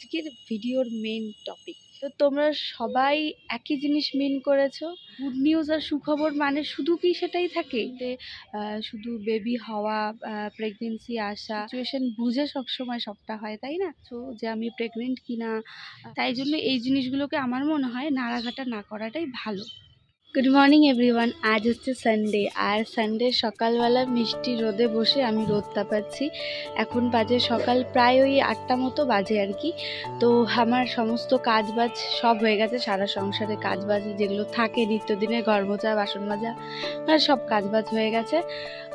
আজকের ভিডিওর main topic তো তোমরা সবাই একই জিনিস মিন করেছ। গুড নিউজ আর সুখবর মানে শুধু কি সেটাই থাকে? যে, শুধু বেবি হওয়া প্রেগনেন্সি আসা সিচুয়েশন বুঝে সবসময় সবটা হয় তাই না? তো যে আমি প্রেগনেন্ট কিনা তাই জন্য এই জিনিসগুলোকে আমার মনে হয় নাড়াঘাটা না করাটাই ভালো। গুড মর্নিং এভরিওয়ান আজ হচ্ছে সানডে আর সানডে সকালবেলা মিষ্টি রোদে বসে আমি রোদ তাপাচ্ছি। এখন বাজে সকাল প্রায় ওই আটটা মতো বাজে আর কি। তো আমার সমস্ত কাজ বাজ সব হয়ে গেছে, সারা সংসারে কাজ বাজ যেগুলো থাকে নিত্যদিনের ঘর মোজা বাসন মাজা আর সব কাজ বাজ হয়ে গেছে।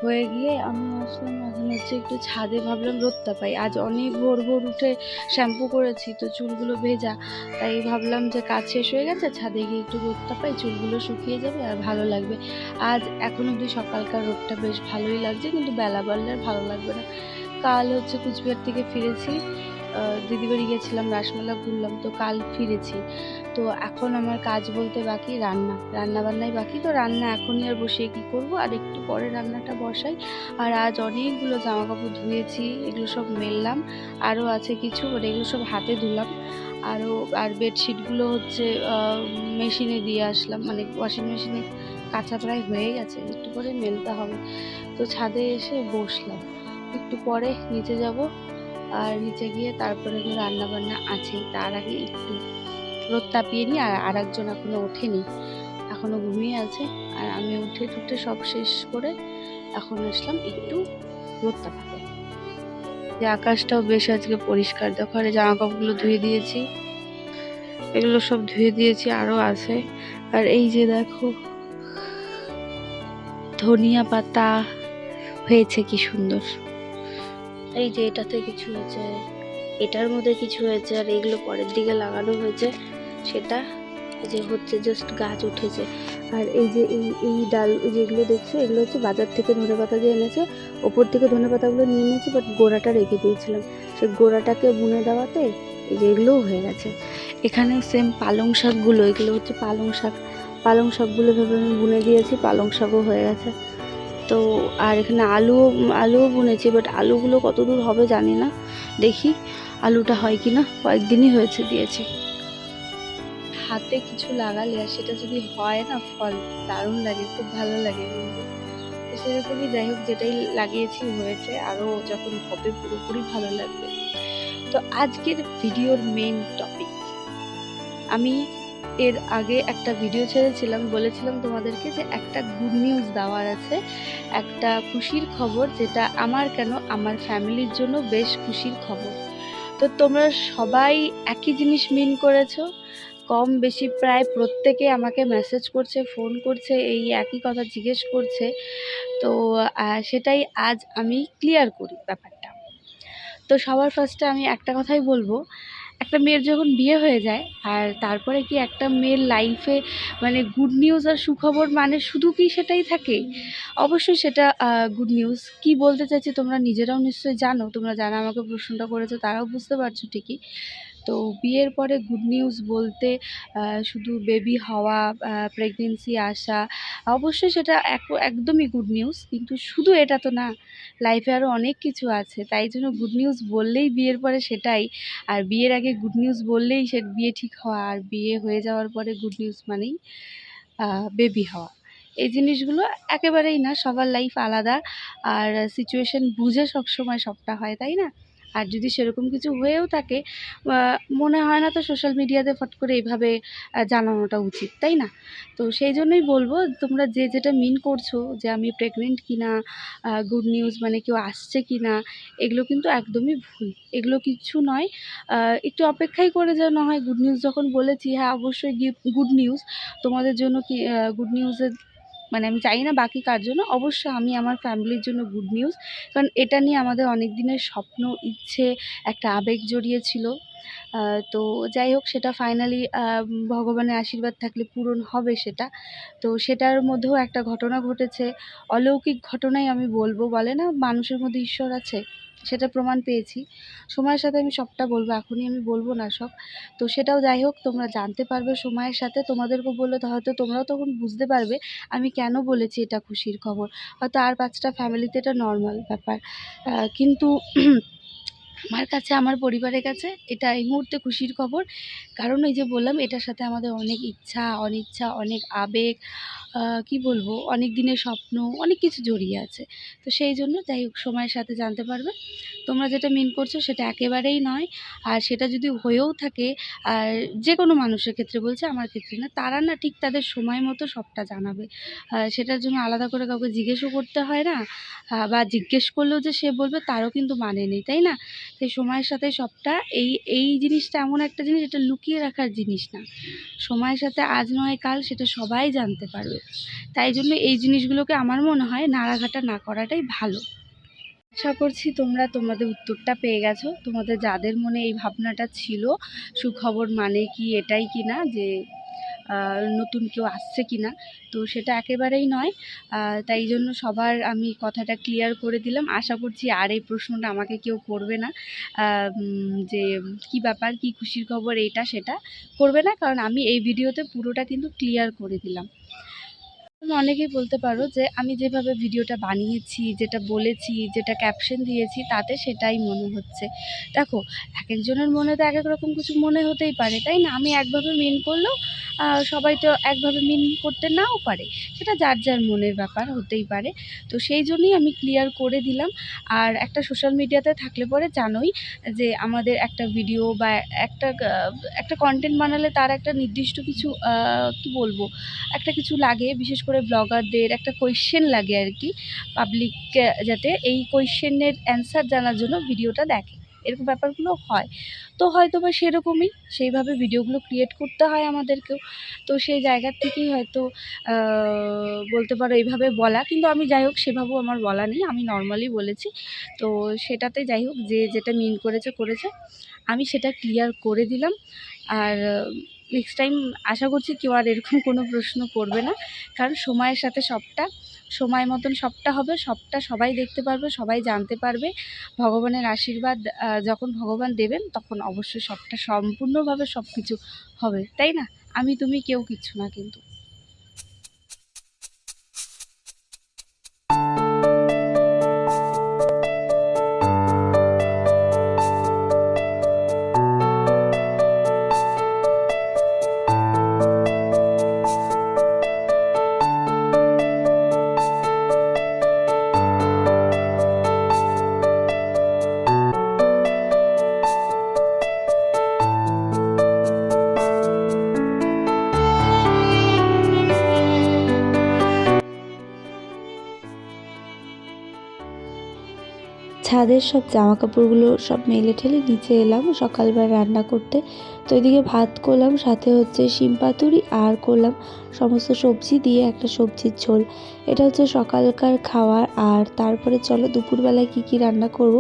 হয়ে গিয়ে আমি আসলাম, এখন হচ্ছে একটু ছাদে ভাবলাম রোদটা পাই। আজ অনেক ভোর ভোর উঠে শ্যাম্পু করেছি, তো চুলগুলো ভেজা। তাই ভাবলাম যে কাজ শেষ হয়ে গেছে, ছাদে গিয়ে একটু রোদটা পাই, চুলগুলো শুকিয়ে যাবে আর ভালো লাগবে। আজ এখন অবধি সকালকার রোদটা বেশ ভালোই লাগছে, কিন্তু বেলা বাড়লে আর ভালো লাগবে না। কাল হচ্ছে কুচবিহার থেকে ফিরেছি আহ, দিদি বাড়ি গেছিলাম রাসমেলা ঘুরলাম তো কাল ফিরেছি। তো এখন আমার কাজ বলতে বাকি রান্না। রান্না বান্নাই বাকি তো রান্না এখনই আর বসিয়ে কি করব? আর একটু পরে রান্নাটা বসাই। আর আজ অনেকগুলো জামা কাপড় ধুয়েছি এগুলো সব মেললাম। আরও আছে কিছু মানে এগুলো সব হাতে ধুলাম। আরও আর বেডশিটগুলো হচ্ছে মেশিনে দিয়ে আসলাম। মানে ওয়াশিং মেশিনে কাঁচা প্রায় হয়ে গেছে একটু পরে মেলতে হবে। তো ছাদে এসে বসলাম। একটু পরে নিচে যাব। আর নিচে গিয়ে তারপরে রান্না বান্না আছে তার আগে একটু রোদ তাপিয়ে নিই আর আর একজন এখনও ওঠেনি এখনও ঘুমিয়ে আছে। আর আমি উঠে টুটে সব শেষ করে এখন আসলাম একটু রোদ তাপাতে। যে আকাশটাও বেশ আজকে পরিষ্কার, দেখো আর জামা কাপড়গুলো ধুয়ে দিয়েছি, এগুলো সব ধুয়ে দিয়েছি, আরও আছে। আর এই যে দেখো, ধনিয়া পাতা হয়েছে কি সুন্দর। এই যে এটাতে কিছু হয়েছে, এটার মধ্যে কিছু হয়েছে, আর এগুলো পরের দিকে লাগানো হয়েছে। সেটা যে হচ্ছে জাস্ট গাছ উঠেছে। আর এই যে এই এই ডাল যেগুলো দেখছ, এগুলো হচ্ছে বাজার থেকে ধনে পাতা দিয়ে এনেছে, ওপর থেকে ধনে পাতাগুলো নিয়ে নিয়েছি বাট গোড়াটা রেখে দিয়েছিলাম। সে গোড়াটাকে বুনে দেওয়াতে এই যে এগুলোও হয়ে গেছে। এখানে সেম পালং শাকগুলো, এগুলো হচ্ছে পালং শাক। পালং শাকগুলো ভেবে আমি বুনে দিয়েছি, পালং শাকও হয়ে গেছে। তো আর এখানে আলুও আলুও বুনেছি বাট আলুগুলো কত দূর হবে জানি না। দেখি আলুটা হয় কি না কয়েকদিনই হয়েছে দিয়েছি। হাতে কিছু লাগালে আর সেটা যদি হয় না ফল, দারুণ লাগে, খুব ভালো লাগে কিন্তু। সেরকমই যাই হোক, যেটাই লাগিয়েছি হয়েছে, আরও যখন হবে পুরোপুরি ভালো লাগবে। তো আজকের ভিডিওর মেন টপিক আমি এর আগে একটা ভিডিও ছেড়েছিলাম, বলেছিলাম তোমাদেরকে যে একটা গুড নিউজ দেওয়ার আছে, একটা খুশির খবর যেটা আমার কেন আমার ফ্যামিলির জন্য বেশ খুশির খবর। তো তোমরা সবাই একই জিনিস মিন করেছ, কম বেশি প্রায় প্রত্যেকে আমাকে মেসেজ করছে ফোন করছে, এই একই কথা জিজ্ঞেস করছে। তো সেটাই আজ আমি ক্লিয়ার করি ব্যাপারটা। তো সবার ফার্স্টে আমি একটা কথাই বলব একটা মেয়ের যখন বিয়ে হয়ে যায়, আর তারপরে কি একটা মেয়ের লাইফে মানে গুড নিউজ আর সুখবর মানে শুধু কি সেটাই থাকে? অবশ্যই সেটা গুড নিউজ কি বলতে চাইছি তোমরা নিজেরাও নিশ্চয়ই জানো, তোমরা যারা আমাকে প্রশ্নটা করেছ তারাও বুঝতে পারছ ঠিকই। তো বিয়ের পরে গুড নিউজ বলতে শুধু বেবি হওয়া প্রেগনেন্সি আসা, অবশ্যই সেটা এক- একদমই গুড নিউজ কিন্তু শুধু এটা তো না লাইফে আরও অনেক কিছু আছে, তাই জন্য গুড নিউজ বললেই বিয়ের পরে সেটাই, আর বিয়ের আগে গুড নিউজ বললেই সে বিয়ে ঠিক হওয়া, আর বিয়ে হয়ে যাওয়ার পরে গুড নিউজ মানেই বেবি হওয়া, এই জিনিসগুলো একেবারেই না, সবার লাইফ আলাদা, আর সিচুয়েশন বুঝে সবসময় সবটা হয়, তাই না? আর যদি সেরকম কিছু হয়েও থাকে মনে হয় না তো সোশ্যাল মিডিয়াতে ফট করে এইভাবে জানানোটা উচিত, তাই না? তো সেই জন্যই বলব, তোমরা যে যেটা মিন করছ যে আমি প্রেগনেন্ট কিনা গুড নিউজ মানে কেউ আসছে কি না এগুলো কিন্তু একদমই ভুল। এগুলো কিছু নয় একটু অপেক্ষাই করে যাও না হয়। গুড নিউজ যখন বলেছি হ্যাঁ অবশ্যই গুড নিউজ তোমাদের জন্য কি গুড নিউজের মানে আমি চাই না বাকি কার জন্য। অবশ্যই আমি আমার ফ্যামিলির জন্য গুড নিউজ কারণ এটা নিয়ে আমাদের অনেক দিনের স্বপ্ন, ইচ্ছে, একটা আবেগ জড়িয়ে ছিল তো যাই হোক, সেটা ফাইনালি ভগবানের আশীর্বাদ থাকলে পূরণ হবে সেটা। তো সেটার মধ্যেও একটা ঘটনা ঘটেছে। অলৌকিক ঘটনাই আমি বলব, বলে না? মানুষের মধ্যে ঈশ্বর আছে। সেটা প্রমাণ পেয়েছি। সময়ের সাথে আমি সবটা বলব, এখনই আমি বলব না সব। তো সেটাও যাই হোক, তোমরা জানতে পারবে সময়ের সাথে। তোমাদেরকে বললে হয়তো তোমরাও তখন বুঝতে পারবে আমি কেন বলেছি এটা খুশির খবর। হয়তো আর পাঁচটা ফ্যামিলিতে এটা নর্মাল ব্যাপার। কিন্তু আমার কাছে, আমার পরিবারের কাছে এটা এই মুহূর্তে খুশির খবর। কারণ ওই যে বললাম, এটার সাথে আমাদের অনেক ইচ্ছা, অনিচ্ছা, অনেক আবেগ কি বলব, অনেক দিনের স্বপ্ন, অনেক কিছু জড়িয়ে আছে। তো সেই জন্য যাই হোক, সময়ের সাথে জানতে পারবে। তোমরা যেটা মিন করছ সেটা একেবারেই নয়। আর সেটা যদি হয়েও থাকে, আর যে কোনো মানুষের ক্ষেত্রে বলছে, আমার ক্ষেত্রে না, তারা না ঠিক তাদের সময় মতো সবটা জানাবে। সেটার জন্য আলাদা করে কাউকে জিজ্ঞেসও করতে হয় না। বা জিজ্ঞেস করলেও যে সে বলবে, তারও কিন্তু মানে নেই, তাই না? সেই সময়ের সাথে সবটা, এই এই জিনিসটা এমন একটা জিনিস এটা লুকিয়ে রাখার জিনিস না। সময়ের সাথে আজ নয়, কাল সেটা সবাই জানতে পারবে। তাই জন্য এই জিনিসগুলোকে আমার মনে হয় নাড়াঘাটা না করাটাই ভালো। আশা করছি তোমরা তোমাদের উত্তরটা পেয়ে গেছো। তোমাদের যাদের মনে এই ভাবনাটা ছিল, সুখবর মানে কি, এটাই কি না, যে নতুন কেউ আসছে কি না তো সেটা একেবারেই নয়। তাই জন্য সবার আমি কথাটা ক্লিয়ার করে দিলাম। আশা করছি আর এই প্রশ্নটা আমাকে কেউ করবে না। যে কি ব্যাপার, কি খুশির খবর, এটা, সেটা করবে না। কারণ আমি এই ভিডিওতে পুরোটা কিন্তু ক্লিয়ার করে দিলাম। তুমি অনেকেই বলতে পারো যে আমি যেভাবে ভিডিওটা বানিয়েছি, যেটা বলেছি, যেটা ক্যাপশন দিয়েছি, তাতে সেটাই মনে হচ্ছে। দেখো, এক একজনের মনে তো এক এক রকম কিছু মনে হতেই পারে, তাই না? আমি একভাবে মিন করলেও সবাই তো একভাবে মিন করতে নাও পারে। সেটা যার যার মনের ব্যাপার হতেই পারে। তো সেই জন্যই আমি ক্লিয়ার করে দিলাম। আর একটা সোশ্যাল মিডিয়াতে থাকলে পরে জানোই যে আমাদের একটা ভিডিও বা একটা একটা কন্টেন্ট বানালে তার একটা নির্দিষ্ট কিছু কি বলব? একটা কিছু লাগে। বিশেষ করে ব্লগারদের একটা কোয়েশ্চেন লাগে আর কি পাবলিক যাতে এই কোয়েশ্চেনের অ্যান্সার জানার জন্য ভিডিওটা দেখে। এরকম ব্যাপারগুলো হয়। তো হয়তো বা সেরকমই, সেইভাবে ভিডিওগুলো ক্রিয়েট করতে হয় আমাদেরকেও। তো সেই জায়গার থেকেই হয়তো বলতে পারো এইভাবে বলা। কিন্তু আমি যাই হোক, সেভাবেও আমার বলা নেই। আমি নর্মালি বলেছি। তো সেটাতে যাই হোক, যে যেটা মিন করেছে করেছে। আমি সেটা ক্লিয়ার করে দিলাম। আর নেক্সট টাইম আশা করছি কেউ আর এরকম কোনো প্রশ্ন করবে না। কারণ সময়ের সাথে সবটা, সময় মতন সবটা হবে, সবটা সবাই দেখতে পারবে, সবাই জানতে পারবে। ভগবানের আশীর্বাদ যখন ভগবান দেবেন, তখন অবশ্যই সবটা সম্পূর্ণভাবে সব কিছু হবে। তাই না? আমি, তুমি, কেউ কিছু না কিন্তু। ছাদের সব জামা কাপড়গুলো সব মেলে ঠেলে নিচে এলাম, সকালবেলা রান্না করতে। তো এদিকে ভাত করলাম, সাথে হচ্ছে শিম পাতুরি আর করলাম সমস্ত সবজি দিয়ে একটা সবজির ঝোল। এটা হচ্ছে সকালকার খাওয়ার আর তারপরে চলো দুপুরবেলায় কি কি রান্না করব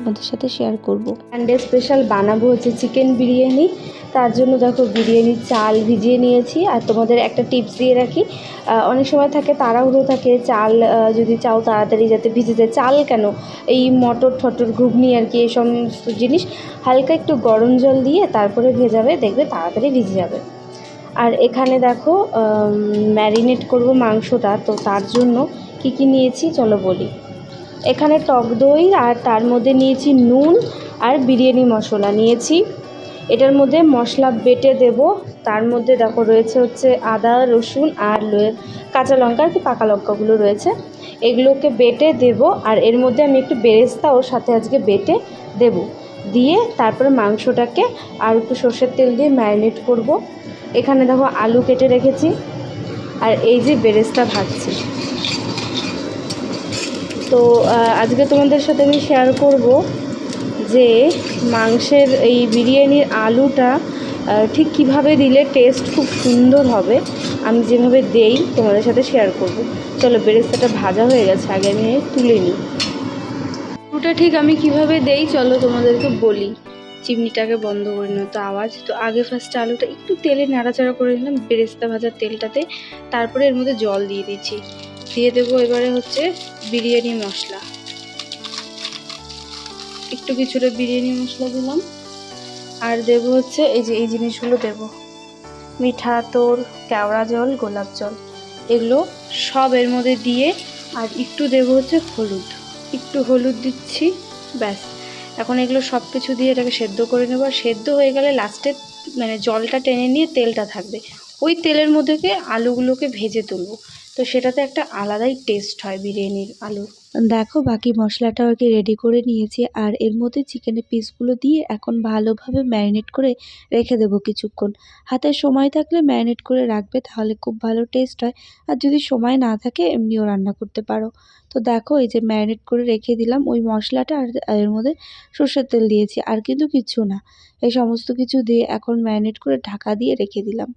তোমাদের সাথে শেয়ার করব। সানডে স্পেশাল বানাবো হচ্ছে চিকেন বিরিয়ানি। তার জন্য দেখো বিরিয়ানির চাল ভিজিয়ে নিয়েছি। আর তোমাদের একটা টিপস দিয়ে রাখি। অনেক সময় থাকে, তাড়াহুড়ো থাকে, চাল যদি চাও তাড়াতাড়ি যাতে ভিজে যায়। চাল কেন? এই মটর ঠটর ঘুগনি আর কি, এই সমস্ত জিনিস। হালকা একটু গরম জল দিয়ে তারপরে ভেজাবে দেখবে তাড়াতাড়ি ভিজে যাবে। আর এখানে দেখো ম্যারিনেট করব মাংসটা। তো তার জন্য কি কি নিয়েছি? চলো বলি। এখানে টক দই আর তার মধ্যে নিয়েছি নুন আর বিরিয়ানি মশলা নিয়েছি। এটার মধ্যে মশলা বেটে দেব। তার মধ্যে দেখো রয়েছে হচ্ছে আদা, রসুন আর কাঁচা লঙ্কা আর কি পাকা লঙ্কাগুলো রয়েছে। এগুলোকে বেটে দেব আর এর মধ্যে আমি একটু বেরেস্তা ওর সাথে আজকে বেটে দেব। দিয়ে তারপরে মাংসটাকে আর একটু সর্ষের তেল দিয়ে ম্যারিনেট করব। এখানে দেখো আলু কেটে রেখেছি। আর এই যে বেরেস্তা ভাজছি। তো আজকে তোমাদের সাথে আমি শেয়ার করব যে মাংসের এই বিরিয়ানির আলুটা ঠিক কীভাবে দিলে টেস্ট খুব সুন্দর হবে, আমি যেভাবে দেই তোমাদের সাথে শেয়ার করব। চলো, বেরেস্তাটা ভাজা হয়ে গেছে, আগে আমি তুলে নিই। আলুটা ঠিক আমি কীভাবে দেই, চলো তোমাদেরকে বলি। চিমনিটাকে বন্ধ করে নিও, তো আওয়াজ। তো আগে ফার্স্টে আলুটা একটু তেলে নাড়াচাড়া করে নিলাম, বেরেস্তা ভাজার তেলটাতে, তারপরে এর মধ্যে জল দিয়ে দিচ্ছি। দিয়ে দেবো এবারে হচ্ছে বিরিয়ানি মশলা। একটু কিছুটা বিরিয়ানি মশলা দিলাম। আর দেবো হচ্ছে এই যে, এই জিনিসগুলো দেবো। মিঠা, তোর, কেওড়া জল, গোলাপ জল, এগুলো সব এর মধ্যে দিয়ে আর একটু দেবো হচ্ছে হলুদ। একটু হলুদ দিচ্ছি, ব্যাস। এখন এগুলো সব কিছু দিয়ে এটাকে সেদ্ধ করে নেব। আর সেদ্ধ হয়ে গেলে লাস্টে মানে জলটা টেনে নিয়ে তেলটা থাকবে। ওই তেলের মধ্যে আলুগুলোকে ভেজে তুলবো। তো সেটাতে একটা আলাদাই টেস্ট হয় বিরিয়ানির আলু দেখো, বাকি মশলাটা আর কি রেডি করে নিয়েছি আর এর মধ্যে চিকেনের পিসগুলো দিয়ে এখন ভালোভাবে ম্যারিনেট করে রেখে দেবো কিছুক্ষণ। হাতে সময় থাকলে ম্যারিনেট করে রাখবে, তাহলে খুব ভালো টেস্ট হয়। আর যদি সময় না থাকে, এমনিও রান্না করতে পারো। তো দেখো, এই যে ম্যারিনেট করে রেখে দিলাম, ওই মশলাটা আর এর মধ্যে সর্ষের তেল দিয়েছি, আর কিন্তু কিছু না। এই সমস্ত কিছু দিয়ে এখন ম্যারিনেট করে ঢাকা দিয়ে রেখে দিলাম।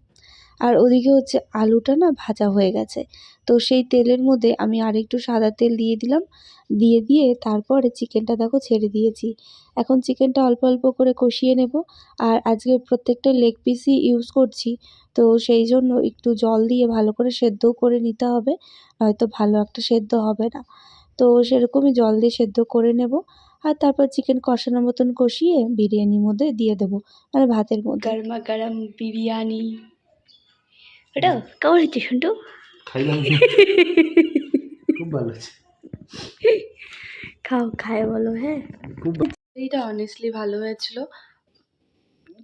আর ওদিকে হচ্ছে আলুটা না ভাজা হয়ে গেছে। তো সেই তেলের মধ্যে আমি আরেকটু সাদা তেল দিয়ে দিলাম। দিয়ে দিয়ে তারপরে চিকেনটা দেখো ছেড়ে দিয়েছি। এখন চিকেনটা অল্প অল্প করে কষিয়ে নেব। আর আজকে প্রত্যেকটা লেগ পিসই ইউজ করছি। তো সেই জন্য একটু জল দিয়ে ভালো করে সেদ্ধ করে নিতে হবে। নয়তো ভালো একটা সেদ্ধ হবে না। তো সেরকমই জল দিয়ে সেদ্ধ করে নেব। আর তারপর চিকেন কষানোর মতন কষিয়ে বিরিয়ানির মধ্যে দিয়ে দেবো। মানে ভাতের মধ্যে। গরমা গরম বিরিয়ানি। ওটা কেমন হচ্ছে শুনটু? খাইলাম। খুব ভালো আছে খাও খায় বলো হ্যাঁ। খুব এটা অনেস্টলি ভালো হয়েছিল।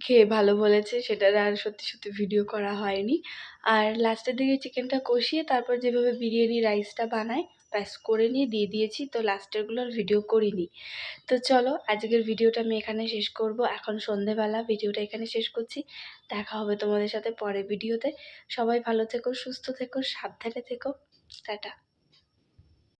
খেয়ে ভালো বলেছে সেটার আর সত্যি সত্যি ভিডিও করা হয়নি। আর লাস্টের দিকে চিকেনটা কষিয়ে তারপর যেভাবে বিরিয়ানি রাইসটা বানায় ব্যাস করে নিয়ে দিয়ে দিয়েছি। তো লাস্টেরগুলো আর ভিডিও করিনি। তো চলো, আজকের ভিডিওটা আমি এখানে শেষ করব। এখন সন্ধেবেলা ভিডিওটা এখানে শেষ করছি। দেখা হবে তোমাদের সাথে পরে ভিডিওতে সবাই ভালো থেকো, সুস্থ থেকো, সাবধানে থেকো। টাটা।